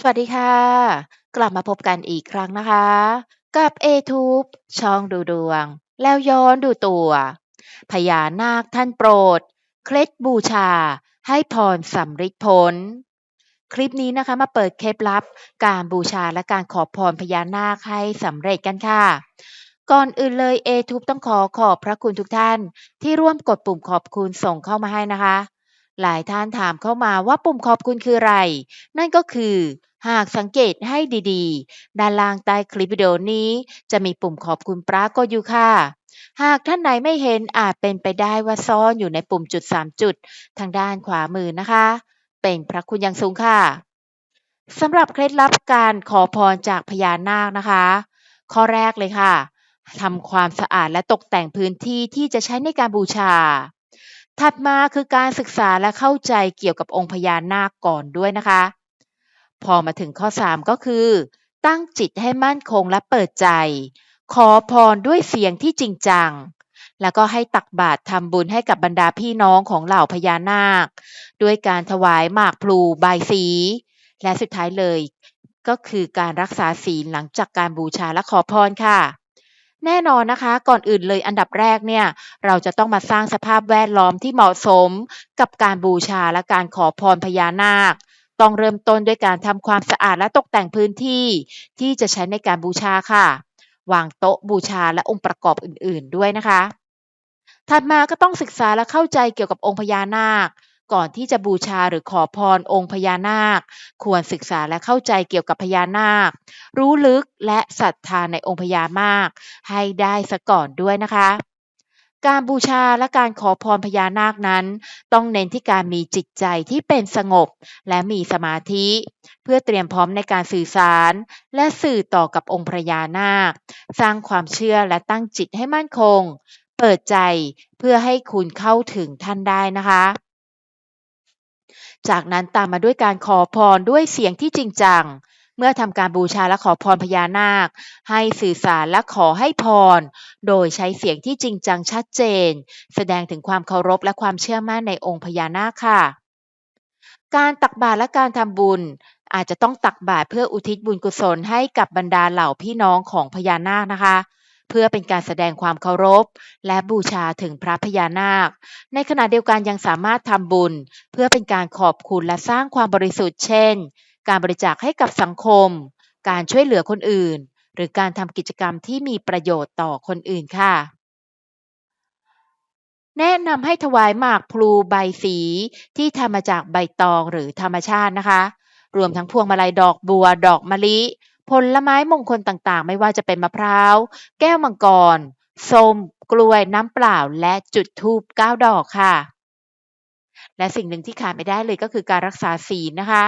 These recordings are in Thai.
สวัสดีค่ะ กลับมาพบกันอีกครั้งนะคะ กับเอทูบช่องดูดวง แล้วย้อนดูตัว พญานาคท่านโปรด เคล็ดบูชา ให้พรสำริดผล คลิปนี้นะคะมาเปิดเคล็ดลับ การบูชาและการขอพรพญานาคให้สำเร็จกันค่ะ ก่อนอื่นเลยเอทูบต้องขอขอบพระคุณทุกท่าน ที่ร่วมกดปุ่มขอบคุณส่งเข้ามาให้นะคะ หลายท่านถามเข้ามาว่าปุ่มขอบคุณคืออะไร นั่นก็คือ หากสังเกตให้ดีๆ ด้านล่างใต้คลิปวิดีโอนี้จะมีปุ่มขอบคุณปรากฏอยู่ค่ะ หากท่านไหนไม่เห็นอาจเป็นไปได้ว่าซ่อนอยู่ในปุ่มจุด 3 จุด ทางด้านขวามือนะคะ เป็นพระคุณอย่างสูงค่ะสำหรับเคล็ดลับการขอพรจากพญานาคนะคะ ข้อแรกเลยค่ะทำความสะอาดและตกแต่งพื้นที่ที่จะใช้ในการบูชา ถัดมาคือการศึกษาและเข้าใจเกี่ยวกับองค์พญานาคก่อนด้วยนะคะ พอมาถึงข้อ 3 ก็คือ ตั้งจิตให้มั่นคงและเปิดใจ ขอพรด้วยเสียงที่จริงจัง แล้วก็ให้ตักบาตรทำบุญให้กับบรรดาพี่น้องของเหล่าพญานาค ด้วยการถวายหมากพลูบายสี และสุดท้ายเลย ก็คือการรักษาศีลหลังจากการบูชาและขอพรค่ะแน่นอนนะคะ ก่อนอื่นเลยอันดับแรกเนี่ย เราจะต้องมาสร้างสภาพแวดล้อมที่เหมาะสมกับการบูชาและการขอพรพญานาค ต้องเริ่มต้นด้วยการทำความสะอาดและตกแต่งพื้นที่ ที่จะใช้ในการบูชาค่ะ วางโต๊ะบูชาและองค์ประกอบอื่น ๆ ด้วยนะคะ ถัดมาก็ต้องศึกษาและเข้าใจเกี่ยวกับองค์พญานาค ก่อนที่จะบูชาหรือขอพรองค์พญานาค ควรศึกษาและเข้าใจเกี่ยวกับพญานาค รู้ลึกและศรัทธาในองค์พญานาคให้ได้ซะก่อนด้วยนะคะ การบูชาและการขอพรพญานาคนั้น ต้องเน้นที่การมีจิตใจที่เป็นสงบและมีสมาธิ เพื่อเตรียมพร้อมในการสื่อสาร และสื่อต่อกับองค์พญานาค สร้างความเชื่อและตั้งจิตให้มั่นคง เปิดใจเพื่อให้คุณเข้าถึงท่านได้นะคะ จากนั้นตามมาด้วยการขอพรด้วยเสียงที่จริงจัง เมื่อทำการบูชาและขอพรพญานาค ให้สื่อสารและขอให้พร โดยใช้เสียงที่จริงจังชัดเจน แสดงถึงความเคารพและความเชื่อมั่นในองค์พญานาคค่ะ การตักบาตรและการทำบุญอาจจะต้องตักบาตรเพื่ออุทิศบุญกุศลให้กับบรรดาเหล่าพี่น้องของพญานาคนะคะ เพื่อเป็นการแสดงความเคารพ และบูชาถึงพระพญานาค ในขณะเดียวกันยังสามารถทำบุญ เพื่อเป็นการขอบคุณและสร้างความบริสุทธิ์เช่น การบริจาคให้กับสังคม การช่วยเหลือคนอื่น หรือการทำกิจกรรมที่มีประโยชน์ต่อคนอื่นค่ะ แนะนำให้ถวายหมากพลูใบสีที่ทำมาจากใบตองหรือธรรมชาตินะคะ รวมทั้งพวงมาลัยดอกบัว ดอกมะลิ ผลไม้มงคลต่างๆ ไม่ว่าจะเป็นมะพร้าว แก้วมังกรส้มกล้วยน้ำเปล่าและจุดธูป9ดอกค่ะ และสิ่งหนึ่งที่ขาดไม่ได้เลยก็คือการรักษาศีลนะคะ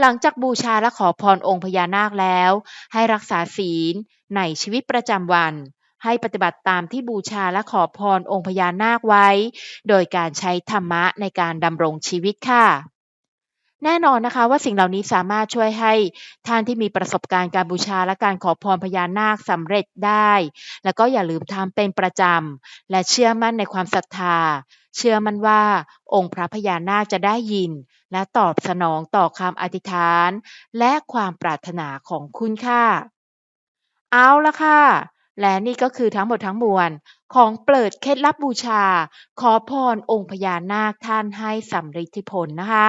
หลังจากบูชาและขอพรองค์พญานาคแล้ว ให้รักษาศีลในชีวิตประจำวัน ให้ปฏิบัติตามที่บูชาและขอพรองค์พญานาคไว้ โดยการใช้ธรรมะในการดำรงชีวิตค่ะ แน่นอนนะคะว่าสิ่งเหล่านี้สามารถช่วยให้ท่านที่มีประสบการณ์การบูชาและการขอพรพญานาคสำเร็จได้ แล้วก็อย่าลืมทำเป็นประจำ และเชื่อมั่นในความศรัทธา เชื่อมั่นว่าองค์พระพญานาคจะได้ยิน และตอบสนองต่อคำอธิษฐาน และความปรารถนาของคุณค่ะ เอาละค่ะ และนี่ก็คือทั้งหมดทั้งมวลของเปิดเคล็ดลับบูชา ขอพรองค์พญานาคท่านให้สำฤทธิผลนะคะ